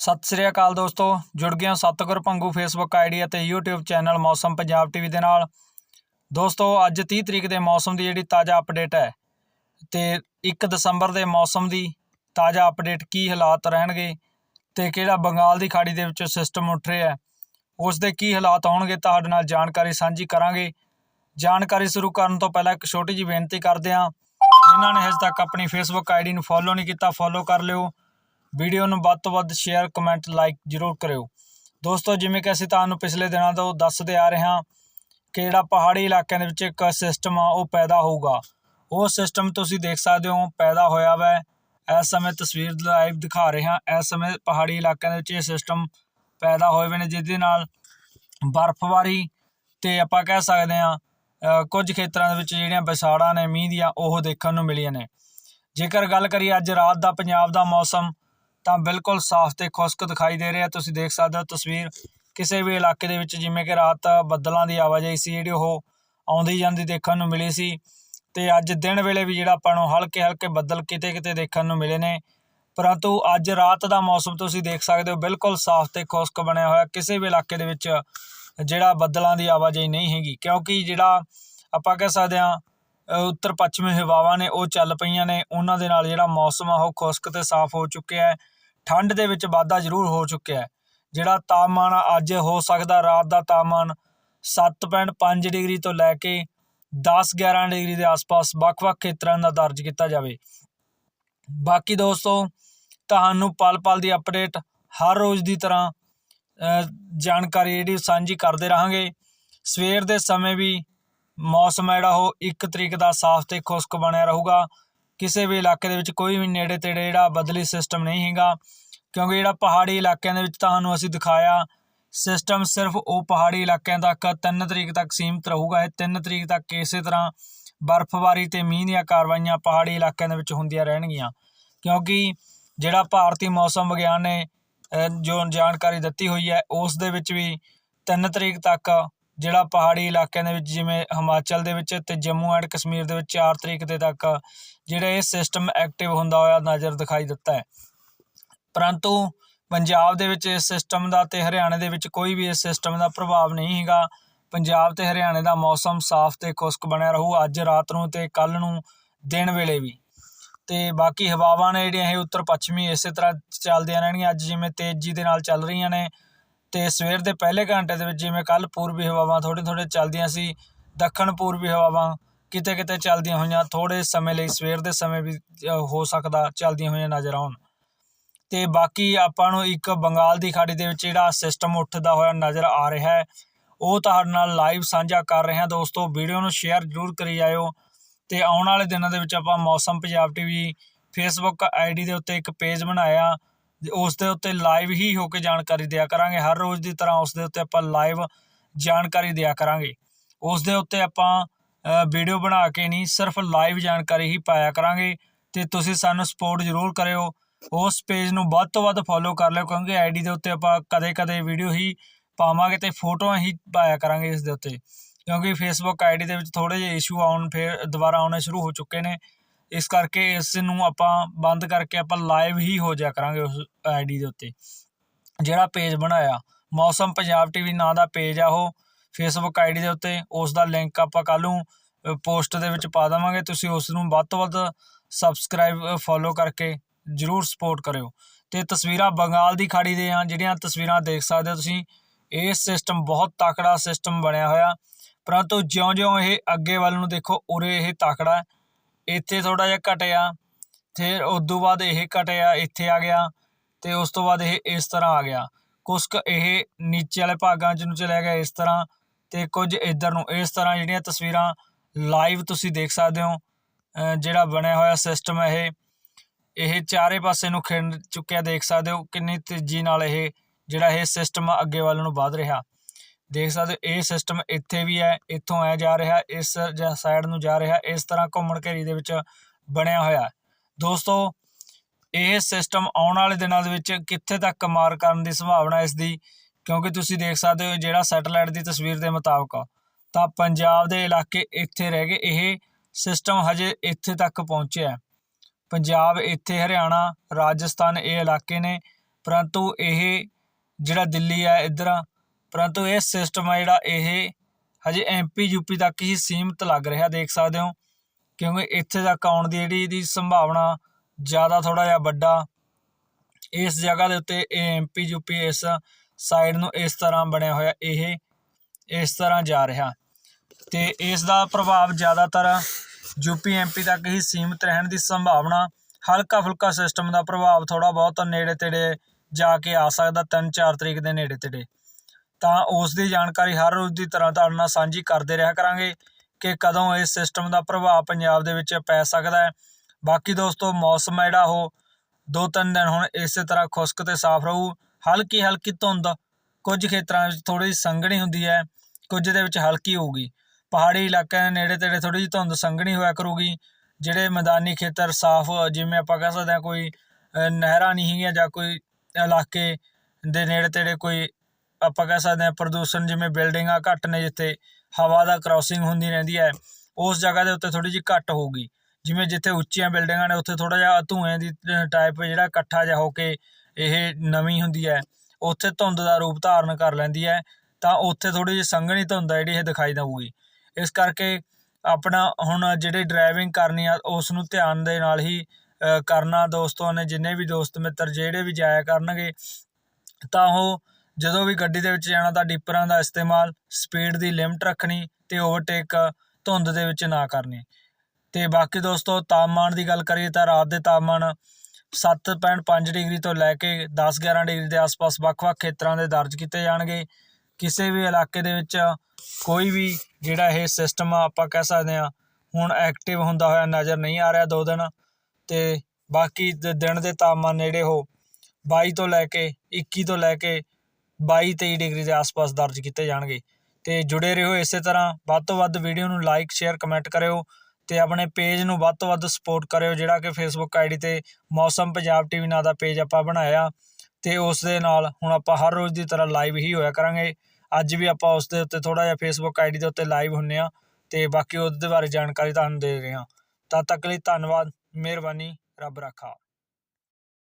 ਸਤਿ ਸ੍ਰੀ ਅਕਾਲ ਦੋਸਤੋ, ਜੁੜ ਗਏ ਹਾਂ ਸਤਗੁਰ ਭੰਗੂ ਫੇਸਬੁੱਕ ਆਈਡੀ ਅਤੇ YouTube ਚੈਨਲ ਮੌਸਮ ਪੰਜਾਬ ਟੀਵੀ ਦੇ ਨਾਲ। ਦੋਸਤੋ, ਅੱਜ 30 ਤਰੀਕ ਦੇ ਮੌਸਮ ਦੀ ਜਿਹੜੀ ਤਾਜ਼ਾ ਅਪਡੇਟ ਹੈ ਤੇ 1 ਦਸੰਬਰ ਦੇ ਮੌਸਮ ਦੀ ਤਾਜ਼ਾ ਅਪਡੇਟ ਕੀ ਹਾਲਾਤ ਰਹਿਣਗੇ ਤੇ ਕਿਹੜਾ ਬੰਗਾਲ ਦੀ ਖਾੜੀ ਦੇ ਵਿੱਚੋਂ ਸਿਸਟਮ ਉੱਠ ਰਿਹਾ ਹੈ, ਉਸ ਦੇ ਕੀ ਹਾਲਾਤ ਹੋਣਗੇ ਤੁਹਾਡੇ ਨਾਲ ਜਾਣਕਾਰੀ ਸਾਂਝੀ ਕਰਾਂਗੇ। ਜਾਣਕਾਰੀ ਸ਼ੁਰੂ ਕਰਨ ਤੋਂ ਪਹਿਲਾਂ ਇੱਕ ਛੋਟੀ ਜਿਹੀ ਬੇਨਤੀ ਕਰਦੇ ਹਾਂ, ਜਿਨ੍ਹਾਂ ਨੇ ਹਜੇ ਤੱਕ ਆਪਣੀ ਫੇਸਬੁੱਕ ਆਈਡੀ ਨੂੰ ਫੋਲੋ ਨਹੀਂ ਕੀਤਾ ਫੋਲੋ ਕਰ ਲਿਓ। ਵੀਡੀਓ ਨੂੰ ਵੱਧ ਤੋਂ ਵੱਧ ਸ਼ੇਅਰ, ਕਮੈਂਟ, ਲਾਈਕ ਜ਼ਰੂਰ ਕਰਿਓ। ਦੋਸਤੋ, ਜਿਵੇਂ ਕਿ ਅਸੀਂ ਤੁਹਾਨੂੰ ਪਿਛਲੇ ਦਿਨਾਂ ਤੋਂ ਦੱਸਦੇ ਆ ਰਹੇ ਹਾਂ ਕਿ ਜਿਹੜਾ ਪਹਾੜੀ ਇਲਾਕਿਆਂ ਦੇ ਵਿੱਚ ਇੱਕ ਸਿਸਟਮ ਆ, ਉਹ ਪੈਦਾ ਹੋਊਗਾ। ਉਹ ਸਿਸਟਮ ਤੁਸੀਂ ਦੇਖ ਸਕਦੇ ਹੋ, ਪੈਦਾ ਹੋਇਆ ਵੈ। ਇਸ ਸਮੇਂ ਤਸਵੀਰ ਲਾਈਵ ਦਿਖਾ ਰਹੇ ਹਾਂ। ਇਸ ਸਮੇਂ ਪਹਾੜੀ ਇਲਾਕਿਆਂ ਦੇ ਵਿੱਚ ਇਹ ਸਿਸਟਮ ਪੈਦਾ ਹੋਏ ਹੋਏ ਨੇ, ਜਿਹਦੇ ਨਾਲ ਬਰਫ਼ਬਾਰੀ ਤੇ ਆਪਾਂ ਕਹਿ ਸਕਦੇ ਹਾਂ ਕੁਝ ਖੇਤਰਾਂ ਦੇ ਵਿੱਚ ਜਿਹੜੀਆਂ ਵਿਸਾੜਾਂ ਨੇ, ਮੀਂਹ ਦੀਆਂ, ਉਹ ਦੇਖਣ ਨੂੰ ਮਿਲੀਆਂ ਨੇ। ਜੇਕਰ ਗੱਲ ਕਰੀਏ ਅੱਜ ਰਾਤ ਦਾ, ਪੰਜਾਬ ਦਾ ਮੌਸਮ ਤਾਂ ਬਿਲਕੁਲ ਸਾਫ਼ ਤੇ ਖੁਸ਼ਕ ਦਿਖਾਈ ਦੇ ਰਿਹਾ। ਤੁਸੀਂ ਦੇਖ ਸਕਦੇ ਹੋ ਤਸਵੀਰ ਕਿਸੇ ਵੀ ਇਲਾਕੇ ਦੇ ਵਿੱਚ, ਜਿਵੇਂ ਕਿ ਰਾਤ ਬੱਦਲਾਂ ਦੀ ਆਵਾਜਾਈ ਸੀ, ਜਿਹੜੀ ਉਹ ਆਉਂਦੀ ਜਾਂਦੀ ਦੇਖਣ ਨੂੰ ਮਿਲੀ ਸੀ ਤੇ ਅੱਜ ਦਿਨ ਵੇਲੇ ਵੀ ਜਿਹੜਾ ਆਪਾਂ ਨੂੰ ਹਲਕੇ ਹਲਕੇ ਬੱਦਲ ਕਿਤੇ ਕਿਤੇ ਦੇਖਣ ਨੂੰ ਮਿਲੇ ਨੇ। ਪਰੰਤੂ ਅੱਜ ਰਾਤ ਦਾ ਮੌਸਮ ਤੁਸੀਂ ਦੇਖ ਸਕਦੇ ਹੋ, ਬਿਲਕੁਲ ਸਾਫ਼ ਤੇ ਖੁਸ਼ਕ ਬਣਿਆ ਹੋਇਆ। ਕਿਸੇ ਵੀ ਇਲਾਕੇ ਦੇ ਵਿੱਚ ਜਿਹੜਾ ਬੱਦਲਾਂ ਦੀ ਆਵਾਜਾਈ ਨਹੀਂ ਹੈਗੀ, ਕਿਉਂਕਿ ਜਿਹੜਾ ਆਪਾਂ ਕਹਿ ਸਕਦੇ ਹਾਂ ਉੱਤਰ ਪੱਛਮੀ ਹਵਾਵਾਂ ਨੇ ਉਹ ਚੱਲ ਪਈਆਂ ਨੇ। ਉਹਨਾਂ ਦੇ ਨਾਲ ਜਿਹੜਾ ਮੌਸਮ ਆ, ਉਹ ਖੁਸ਼ਕ ਤੇ ਸਾਫ਼ ਹੋ ਚੁੱਕਿਆ ਹੈ। ਠੰਡ ਦੇ ਵਿੱਚ ਵਾਧਾ ਜ਼ਰੂਰ ਹੋ ਚੁੱਕਿਆ ਹੈ। ਜਿਹੜਾ ਤਾਪਮਾਨ ਅੱਜ ਹੋ ਸਕਦਾ ਰਾਤ ਦਾ ਤਾਪਮਾਨ 7.5 ਡਿਗਰੀ ਤੋਂ ਲੈ ਕੇ 10-11 ਡਿਗਰੀ ਦੇ ਆਸ-ਪਾਸ ਵੱਖ-ਵੱਖ ਖੇਤਰਾਂ ਦਾ ਦਰਜ ਕੀਤਾ ਜਾਵੇ। ਬਾਕੀ ਦੋਸਤੋ, ਤੁਹਾਨੂੰ ਪਲ-ਪਲ ਦੀ ਅਪਡੇਟ ਹਰ ਰੋਜ਼ ਦੀ ਤਰ੍ਹਾਂ ਜਾਣਕਾਰੀ ਜਿਹੜੀ ਸਾਂਝੀ ਕਰਦੇ ਰਹਾਂਗੇ। ਸਵੇਰ ਦੇ ਸਮੇਂ ਵੀ ਮੌਸਮ ਹੈ ਜਿਹੜਾ, ਉਹ ਇੱਕ ਤਰੀਕ ਦਾ ਸਾਫ਼ ਤੇ ਖੁਸ਼ਕ ਬਣਿਆ ਰਹੂਗਾ। ਕਿਸੇ ਵੀ ਇਲਾਕੇ ਦੇ ਵਿੱਚ ਕੋਈ ਵੀ ਨੇੜੇ ਤੇੜੇ ਜਿਹੜਾ ਬਦਲੀ ਸਿਸਟਮ ਨਹੀਂ ਹੈਗਾ, ਕਿਉਂਕਿ ਜਿਹੜਾ ਪਹਾੜੀ ਇਲਾਕਿਆਂ ਦੇ ਵਿੱਚ ਤੁਹਾਨੂੰ ਅਸੀਂ ਦਿਖਾਇਆ ਸਿਸਟਮ ਸਿਰਫ ਉਹ ਪਹਾੜੀ ਇਲਾਕਿਆਂ ਤੱਕ 3 ਤਰੀਕ ਤੱਕ ਸੀਮਿਤ ਰਹੂਗਾ। ਇਹ 3 ਤਰੀਕ ਤੱਕ ਇਸੇ ਤਰ੍ਹਾਂ ਬਰਫ਼ਬਾਰੀ ਤੇ ਮੀਂਹ ਦੀਆਂ ਕਾਰਵਾਈਆਂ ਪਹਾੜੀ ਇਲਾਕਿਆਂ ਦੇ ਵਿੱਚ ਹੁੰਦੀਆਂ ਰਹਿਣਗੀਆਂ। ਕਿਉਂਕਿ ਜਿਹੜਾ ਭਾਰਤੀ ਮੌਸਮ ਵਿਗਿਆਨ ਨੇ ਜੋ ਜਾਣਕਾਰੀ ਦਿੱਤੀ ਹੋਈ ਹੈ, ਉਸ ਦੇ ਵਿੱਚ ਵੀ 3 ਤਰੀਕ ਤੱਕ ਜਿਹੜਾ ਪਹਾੜੀ ਇਲਾਕਿਆਂ ਦੇ ਵਿੱਚ, ਜਿਵੇਂ ਹਿਮਾਚਲ ਦੇ ਵਿੱਚ ਅਤੇ ਜੰਮੂ ਐਂਡ ਕਸ਼ਮੀਰ ਦੇ ਵਿੱਚ ਚਾਰ ਤਰੀਕ ਦੇ ਤੱਕ ਜਿਹੜਾ ਇਹ ਸਿਸਟਮ ਐਕਟਿਵ ਹੁੰਦਾ ਹੋਇਆ ਨਜ਼ਰ ਦਿਖਾਈ ਦਿੱਤਾ ਹੈ। ਪਰੰਤੂ ਪੰਜਾਬ ਦੇ ਵਿੱਚ ਇਸ ਸਿਸਟਮ ਦਾ ਤੇ ਹਰਿਆਣੇ ਦੇ ਵਿੱਚ ਕੋਈ ਵੀ ਇਸ ਸਿਸਟਮ ਦਾ ਪ੍ਰਭਾਵ ਨਹੀਂ ਹੈਗਾ। ਪੰਜਾਬ ਤੇ ਹਰਿਆਣੇ ਦਾ ਮੌਸਮ ਸਾਫ਼ ਤੇ ਖੁਸ਼ਕ ਬਣਿਆ ਰਹੂ ਅੱਜ, ਰਾਤ ਨੂੰ ਤੇ ਕੱਲ ਨੂੰ ਦਿਨ ਵੇਲੇ ਵੀ। ਤੇ ਬਾਕੀ ਹਵਾਵਾਂ ਨੇ ਜਿਹੜੀਆਂ ਇਹ ਉੱਤਰ ਪੱਛਮੀ ਇਸੇ ਤਰ੍ਹਾਂ ਚੱਲਦੀਆਂ ਰਹਿਣਗੀਆਂ। ਅੱਜ ਜਿਵੇਂ ਤੇਜ਼ੀ ਦੇ ਨਾਲ ਚੱਲ ਰਹੀਆਂ ਨੇ ਅਤੇ ਸਵੇਰ ਦੇ ਪਹਿਲੇ ਘੰਟੇ ਦੇ ਵਿੱਚ ਜਿਵੇਂ ਕੱਲ੍ਹ ਪੂਰਬੀ ਹਵਾਵਾਂ ਥੋੜ੍ਹੇ ਥੋੜ੍ਹੇ ਚੱਲਦੀਆਂ ਸੀ, ਦੱਖਣ ਪੂਰਬੀ ਹਵਾਵਾਂ ਕਿਤੇ ਕਿਤੇ ਚੱਲਦੀਆਂ ਹੋਈਆਂ, ਥੋੜ੍ਹੇ ਸਮੇਂ ਲਈ ਸਵੇਰ ਦੇ ਸਮੇਂ ਵੀ ਹੋ ਸਕਦਾ ਚੱਲਦੀਆਂ ਹੋਈਆਂ ਨਜ਼ਰ ਆਉਣ। ਅਤੇ ਬਾਕੀ ਆਪਾਂ ਨੂੰ ਇੱਕ ਬੰਗਾਲ ਦੀ ਖਾੜੀ ਦੇ ਵਿੱਚ ਜਿਹੜਾ ਸਿਸਟਮ ਉੱਠਦਾ ਹੋਇਆ ਨਜ਼ਰ ਆ ਰਿਹਾ ਹੈ, ਉਹ ਤੁਹਾਡੇ ਨਾਲ ਲਾਈਵ ਸਾਂਝਾ ਕਰ ਰਹੇ ਹਾਂ। ਦੋਸਤੋ ਵੀਡੀਓ ਨੂੰ ਸ਼ੇਅਰ ਜ਼ਰੂਰ ਕਰੀ ਜਾਇਓ ਅਤੇ ਆਉਣ ਵਾਲੇ ਦਿਨਾਂ ਦੇ ਵਿੱਚ ਆਪਾਂ ਮੌਸਮ ਪੰਜਾਬ ਟੀਵੀ ਫੇਸਬੁੱਕ ਆਈਡੀ ਦੇ ਉੱਤੇ ਇੱਕ ਪੇਜ ਬਣਾਇਆ। ਉਸ ਦੇ ਉੱਤੇ ਲਾਈਵ ਹੀ ਹੋ ਕੇ ਜਾਣਕਾਰੀ ਦਿਆ ਕਰਾਂਗੇ। ਹਰ ਰੋਜ਼ ਦੀ ਤਰ੍ਹਾਂ ਉਸ ਦੇ ਉੱਤੇ ਆਪਾਂ ਲਾਈਵ ਜਾਣਕਾਰੀ ਦਿਆ ਕਰਾਂਗੇ। ਉਸ ਦੇ ਉੱਤੇ ਆਪਾਂ ਵੀਡੀਓ ਬਣਾ ਕੇ ਨਹੀਂ, ਸਿਰਫ ਲਾਈਵ ਜਾਣਕਾਰੀ ਹੀ ਪਾਇਆ ਕਰਾਂਗੇ। ਤੇ ਤੁਸੀਂ ਸਾਨੂੰ ਸਪੋਰਟ ਜ਼ਰੂਰ ਕਰਿਓ। ਉਸ ਪੇਜ ਨੂੰ ਵੱਧ ਤੋਂ ਵੱਧ ਫੋਲੋ ਕਰ ਲਿਓ, ਕਿਉਂਕਿ ਆਈਡੀ ਦੇ ਉੱਤੇ ਆਪਾਂ ਕਦੇ-ਕਦੇ ਵੀਡੀਓ ਹੀ ਪਾਵਾਂਗੇ ਤੇ ਫੋਟੋਆਂ ਹੀ ਪਾਇਆ ਕਰਾਂਗੇ ਇਸ ਦੇ ਉੱਤੇ। ਕਿਉਂਕਿ ਫੇਸਬੁੱਕ ਆਈਡੀ ਦੇ ਵਿੱਚ ਥੋੜੇ ਜਿਹੇ ਇਸ਼ੂ ਆਉਣ, ਫਿਰ ਦੁਬਾਰਾ ਆਉਣੇ ਸ਼ੁਰੂ ਹੋ ਚੁੱਕੇ ਨੇ। ਇਸ ਕਰਕੇ ਇਸ ਨੂੰ ਆਪਾਂ ਬੰਦ ਕਰਕੇ ਆਪਾਂ ਲਾਈਵ ਹੀ ਹੋ ਜਾਇਆ ਕਰਾਂਗੇ ਉਸ ਆਈਡੀ ਦੇ ਉੱਤੇ। ਜਿਹੜਾ ਪੇਜ ਬਣਾਇਆ, ਮੌਸਮ ਪੰਜਾਬ ਟੀਵੀ ਨਾਂ ਦਾ ਪੇਜ ਆ ਉਹ। ਫੇਸਬੁੱਕ ਆਈਡੀ ਦੇ ਉੱਤੇ ਉਸ ਦਾ ਲਿੰਕ ਆਪਾਂ ਕੱਲ੍ਹ ਨੂੰ ਪੋਸਟ ਦੇ ਵਿੱਚ ਪਾ ਦੇਵਾਂਗੇ। ਤੁਸੀਂ ਉਸ ਨੂੰ ਵੱਧ ਤੋਂ ਵੱਧ ਸਬਸਕ੍ਰਾਈਬ ਫੋਲੋ ਕਰਕੇ ਜਰੂਰ ਸਪੋਰਟ ਕਰਿਓ। ਤੇ ਤਸਵੀਰਾਂ ਬੰਗਾਲ ਦੀ ਖਾੜੀ ਦੇ ਆ ਜਿਹੜੀਆਂ ਤਸਵੀਰਾਂ ਦੇਖ ਸਕਦੇ ਹੋ ਤੁਸੀਂ, ਇਹ ਸਿਸਟਮ ਬਹੁਤ ਤਾਕੜਾ ਸਿਸਟਮ ਬਣਿਆ ਹੋਇਆ। ਪਰੰਤੂ ਜਿਉਂ-ਜਿਉਂ ਇਹ ਅੱਗੇ ਵੱਲ ਨੂੰ ਦੇਖੋ, ਉਰੇ ਇਹ ਤਾਕੜਾ ਇੱਥੇ ਥੋੜਾ ਜਿਹਾ ਘਟਿਆ, ਫਿਰ ਉਦੋਂ ਬਾਅਦ ਇਹ ਘਟਿਆ, ਇੱਥੇ ਆ ਗਿਆ ਤੇ ਉਸ ਤੋਂ ਬਾਅਦ ਇਹ ਇਸ ਤਰ੍ਹਾਂ ਆ ਗਿਆ। ਕੁਛ ਕੁ ਇਹ ਨੀਚੇ ਵਾਲੇ ਭਾਗਾਂ 'ਚ ਨੂੰ ਚਲਿਆ ਗਿਆ ਇਸ ਤਰ੍ਹਾਂ ਤੇ ਕੁਝ ਇੱਧਰ ਨੂੰ ਇਸ ਤਰ੍ਹਾਂ ਜਿਹੜੀਆਂ ਤਸਵੀਰਾਂ ਲਾਈਵ ਤੁਸੀਂ ਦੇਖ ਸਕਦੇ ਹੋ ਜਿਹੜਾ ਬਣਿਆ ਹੋਇਆ ਸਿਸਟਮ ਹੈ ਇਹ ਇਹ ਚਾਰੇ ਪਾਸੇ ਨੂੰ ਖਿੰਡ ਚੁੱਕਿਆ ਦੇਖ ਸਕਦੇ ਹੋ ਕਿੰਨੀ ਤੇਜ਼ੀ ਨਾਲ ਇਹ ਜਿਹੜਾ ਇਹ ਸਿਸਟਮ ਅੱਗੇ ਵੱਲ ਨੂੰ ਵਧ ਰਿਹਾ। ਦੇਖ ਸਕਦੇ ਹੋ, ਇਹ ਸਿਸਟਮ ਇੱਥੇ ਵੀ ਹੈ, ਇੱਥੋਂ ਐ ਜਾ ਰਿਹਾ, ਇਸ ਸਾਈਡ ਨੂੰ ਜਾ ਰਿਹਾ, ਇਸ ਤਰ੍ਹਾਂ ਘੁੰਮਣ ਘੇਰੀ ਦੇ ਵਿੱਚ ਬਣਿਆ ਹੋਇਆ। ਦੋਸਤੋ, ਇਹ ਸਿਸਟਮ ਆਉਣ ਵਾਲੇ ਦਿਨਾਂ ਦੇ ਵਿੱਚ ਕਿੱਥੇ ਤੱਕ ਮਾਰ ਕਰਨ ਦੀ ਸੰਭਾਵਨਾ ਇਸ ਦੀ? ਕਿਉਂਕਿ ਤੁਸੀਂ ਦੇਖ ਸਕਦੇ ਹੋ, ਜਿਹੜਾ ਸੈਟੇਲਾਈਟ ਦੀ ਤਸਵੀਰ ਦੇ ਮੁਤਾਬਕ ਤਾਂ ਪੰਜਾਬ ਦੇ ਇਲਾਕੇ ਇੱਥੇ ਰਹਿ ਗਏ, ਇਹ ਸਿਸਟਮ ਹਜੇ ਇੱਥੇ ਤੱਕ ਪਹੁੰਚਿਆ ਪੰਜਾਬ ਇੱਥੇ, ਹਰਿਆਣਾ, ਰਾਜਸਥਾਨ ਇਹ ਇਲਾਕੇ ਨੇ, ਪਰੰਤੂ ਇਹ ਜਿਹੜਾ ਦਿੱਲੀ ਹੈ, ਇੱਧਰ ਪਰੰਤੂ ਇਹ ਸਿਸਟਮ ਆ ਜਿਹੜਾ ਇਹ ਹਜੇ ਐਮਪੀ ਯੂਪੀ ਤੱਕ ਹੀ ਸੀਮਤ ਲੱਗ ਰਿਹਾ, ਦੇਖ ਸਕਦੇ ਹੋ। ਕਿਉਂਕਿ ਇੱਥੇ ਤੱਕ ਆਉਣ ਦੀ ਜਿਹੜੀ ਇਹਦੀ ਸੰਭਾਵਨਾ ਜ਼ਿਆਦਾ ਥੋੜਾ ਜਿਹਾ ਵੱਡਾ, ਇਸ ਜਗ੍ਹਾ ਦੇ ਉੱਤੇ ਇਹ ਐਮਪੀ ਯੂਪੀ ਇਸ ਸਾਈਡ ਨੂੰ ਇਸ ਤਰ੍ਹਾਂ ਬਣਿਆ ਹੋਇਆ, ਇਹ ਇਸ ਤਰ੍ਹਾਂ ਜਾ ਰਿਹਾ। ਤੇ ਇਸ ਦਾ ਪ੍ਰਭਾਵ ਜ਼ਿਆਦਾਤਰ ਯੂਪੀ ਐਮਪੀ ਤੱਕ ਹੀ ਸੀਮਿਤ ਰਹਿਣ ਦੀ ਸੰਭਾਵਨਾ ਹਲਕਾ ਫੁਲਕਾ ਸਿਸਟਮ ਦਾ ਪ੍ਰਭਾਵ ਥੋੜਾ ਬਹੁਤ ਨੇੜੇ ਤੇੜੇ ਜਾ ਕੇ ਆ ਸਕਦਾ 3-4 ਤਰੀਕ ਦੇ ਨੇੜੇ ਤੇੜੇ ਤਾਂ ਉਸ ਦੀ ਜਾਣਕਾਰੀ ਹਰ ਰੋਜ਼ ਦੀ ਤਰ੍ਹਾਂ ਤੁਹਾਡੇ ਨਾਲ ਸਾਂਝੀ ਕਰਦੇ ਰਿਹਾ ਕਰਾਂਗੇ ਕਿ ਕਦੋਂ ਇਸ ਸਿਸਟਮ ਦਾ ਪ੍ਰਭਾਵ ਪੰਜਾਬ ਦੇ ਵਿੱਚ ਪੈ ਸਕਦਾ ਹੈ। ਬਾਕੀ ਦੋਸਤੋ, ਮੌਸਮ ਹੈ ਜਿਹੜਾ ਉਹ ਦੋ ਤਿੰਨ ਦਿਨ ਹੁਣ ਇਸੇ ਤਰ੍ਹਾਂ ਖੁਸ਼ਕ ਤੇ ਸਾਫ਼ ਰਹੂ। ਹਲਕੀ ਹਲਕੀ ਧੁੰਦ ਕੁਝ ਖੇਤਰਾਂ ਵਿੱਚ ਥੋੜੀ ਸੰਘਣੀ ਹੁੰਦੀ ਹੈ, ਕੁਝ ਦੇ ਵਿੱਚ ਹਲਕੀ ਹੋਊਗੀ। ਪਹਾੜੀ ਇਲਾਕਿਆਂ ਦੇ ਨੇੜੇ ਤੇੜੇ ਥੋੜੀ ਜਿਹੀ ਧੁੰਦ ਸੰਘਣੀ ਹੋਇਆ ਕਰੂਗੀ, ਜਿਹੜੇ ਮੈਦਾਨੀ ਖੇਤਰ ਸਾਫ਼, ਜਿਵੇਂ ਆਪਾਂ ਕਹਿ ਸਕਦੇ ਹਾਂ ਕੋਈ ਨਹਿਰਾਂ ਨਹੀਂ ਹੈਗੀਆਂ ਜਾਂ ਕੋਈ ਇਲਾਕੇ ਦੇ ਨੇੜੇ ਤੇੜੇ ਕੋਈ ਆਪਾਂ ਕਹਿ ਸਕਦੇ ਹਾਂ ਪ੍ਰਦੂਸ਼ਣ ਜਿਵੇਂ ਬਿਲਡਿੰਗਾਂ ਘੱਟ ਨੇ ਜਿੱਥੇ, ਹਵਾ ਦਾ ਕ੍ਰਾਸਿੰਗ ਹੁੰਦੀ ਰਹਿੰਦੀ ਹੈ, ਉਸ ਜਗ੍ਹਾ ਦੇ ਉੱਤੇ ਥੋੜੀ ਜਿਹੀ ਘੱਟ ਹੋਊਗੀ। ਜਿਵੇਂ ਜਿੱਥੇ ਉੱਚੀਆਂ ਬਿਲਡਿੰਗਾਂ ਨੇ, ਉੱਥੇ ਥੋੜਾ ਜਿਹਾ ਧੂਏ ਦੀ ਟਾਈਪ ਜਿਹੜਾ ਇਕੱਠਾ ਜਿਹਾ ਹੋ ਕੇ ਇਹ ਨਵੀਂ ਹੁੰਦੀ ਹੈ, ਉੱਥੇ ਧੁੰਦ ਦਾ ਰੂਪ ਧਾਰਨ ਕਰ ਲੈਂਦੀ ਹੈ, ਤਾਂ ਉੱਥੇ ਥੋੜੀ ਜਿਹੀ ਸੰਘਣੀ ਧੁੰਦ ਆ ਜਿਹੜੀ ਇਹ ਦਿਖਾਈ ਦੇਊਗੀ। ਇਸ ਕਰਕੇ ਆਪਣਾ ਹੁਣ ਜਿਹੜੀ ਡਰਾਈਵਿੰਗ ਕਰਨੀ ਆ, ਉਸ ਨੂੰ ਧਿਆਨ ਦੇ ਨਾਲ ਹੀ ਕਰਨਾ ਦੋਸਤੋ ਨੇ, ਜਿੰਨੇ ਵੀ ਦੋਸਤ ਮਿੱਤਰ, ਜਿਹੜੇ ਵੀ ਜਾਇਆ ਕਰਨਗੇ, ਤਾਂ ਉਹ ਜਦੋਂ ਵੀ ਗੱਡੀ ਦੇ ਵਿੱਚ ਜਾਣਾ ਤਾਂ ਡੀਪਰਾਂ ਦਾ ਇਸਤੇਮਾਲ, ਸਪੀਡ ਦੀ ਲਿਮਟ ਰੱਖਣੀ ਅਤੇ ਓਵਰਟੇਕ ਧੁੰਦ ਦੇ ਵਿੱਚ ਨਾ ਕਰਨੀ। ਅਤੇ ਬਾਕੀ ਦੋਸਤੋ, ਤਾਪਮਾਨ ਦੀ ਗੱਲ ਕਰੀਏ ਤਾਂ ਰਾਤ ਦੇ ਤਾਪਮਾਨ 7.5 ਡਿਗਰੀ ਤੋਂ ਲੈ ਕੇ 10-11 ਡਿਗਰੀ ਦੇ ਆਸ-ਪਾਸ ਵੱਖ-ਵੱਖ ਖੇਤਰਾਂ ਦੇ ਦਰਜ ਕੀਤੇ ਜਾਣਗੇ। ਕਿਸੇ ਵੀ ਇਲਾਕੇ ਦੇ ਵਿੱਚ ਕੋਈ ਵੀ ਜਿਹੜਾ ਇਹ ਸਿਸਟਮ ਆ, ਆਪਾਂ ਕਹਿ ਸਕਦੇ ਹਾਂ, ਹੁਣ ਐਕਟਿਵ ਹੁੰਦਾ ਹੋਇਆ ਨਜ਼ਰ ਨਹੀਂ ਆ ਰਿਹਾ ਦੋ ਦਿਨ। ਤੇ ਬਾਕੀ ਦਿਨ ਦੇ ਤਾਪਮਾਨ ਜਿਹੜੇ ਉਹ 22 ਤੋਂ ਲੈ ਕੇ 21 ਤੋਂ ਲੈ ਕੇ ਬਾਈ ਤੇਈ ਡਿਗਰੀ ਦੇ ਆਸ-ਪਾਸ ਦਰਜ ਕੀਤੇ ਜਾਣਗੇ। ਤੇ ਜੁੜੇ ਰਹੋ ਇਸੇ ਤਰ੍ਹਾਂ। ਵੱਧ ਤੋਂ ਵੱਧ ਵੀਡੀਓ ਨੂੰ ਲਾਈਕ, ਸ਼ੇਅਰ, ਕਮੈਂਟ ਕਰਿਓ ਤੇ ਆਪਣੇ ਪੇਜ ਨੂੰ ਵੱਧ ਤੋਂ ਵੱਧ ਸਪੋਰਟ ਕਰਿਓ, ਜਿਹੜਾ ਕਿ ਫੇਸਬੁੱਕ ਆਈਡੀ ਤੇ ਮੌਸਮ ਪੰਜਾਬ ਟੀਵੀ ਨਾਂ ਦਾ ਪੇਜ ਆਪਾਂ ਬਣਾਇਆ। ਤੇ ਉਸ ਦੇ ਨਾਲ ਹੁਣ ਆਪਾਂ ਹਰ ਰੋਜ਼ ਦੀ ਤਰ੍ਹਾਂ ਲਾਈਵ ਹੀ ਹੋਇਆ ਕਰਾਂਗੇ। ਅੱਜ ਵੀ ਆਪਾਂ ਉਸ ਦੇ ਉੱਤੇ ਥੋੜਾ ਜਿਹਾ ਫੇਸਬੁੱਕ ਆਈਡੀ ਦੇ ਉੱਤੇ ਲਾਈਵ ਹੁੰਨੇ ਆ ਤੇ ਬਾਕੀ ਉਹਦੇ ਬਾਰੇ ਜਾਣਕਾਰੀ ਤੁਹਾਨੂੰ ਦੇ ਰਹੇ ਹਾਂ ਤਦ ਤੱਕ ਲਈ ਧੰਨਵਾਦ, ਮਿਹਰਬਾਨੀ, ਰੱਬ ਰਾਖਾ।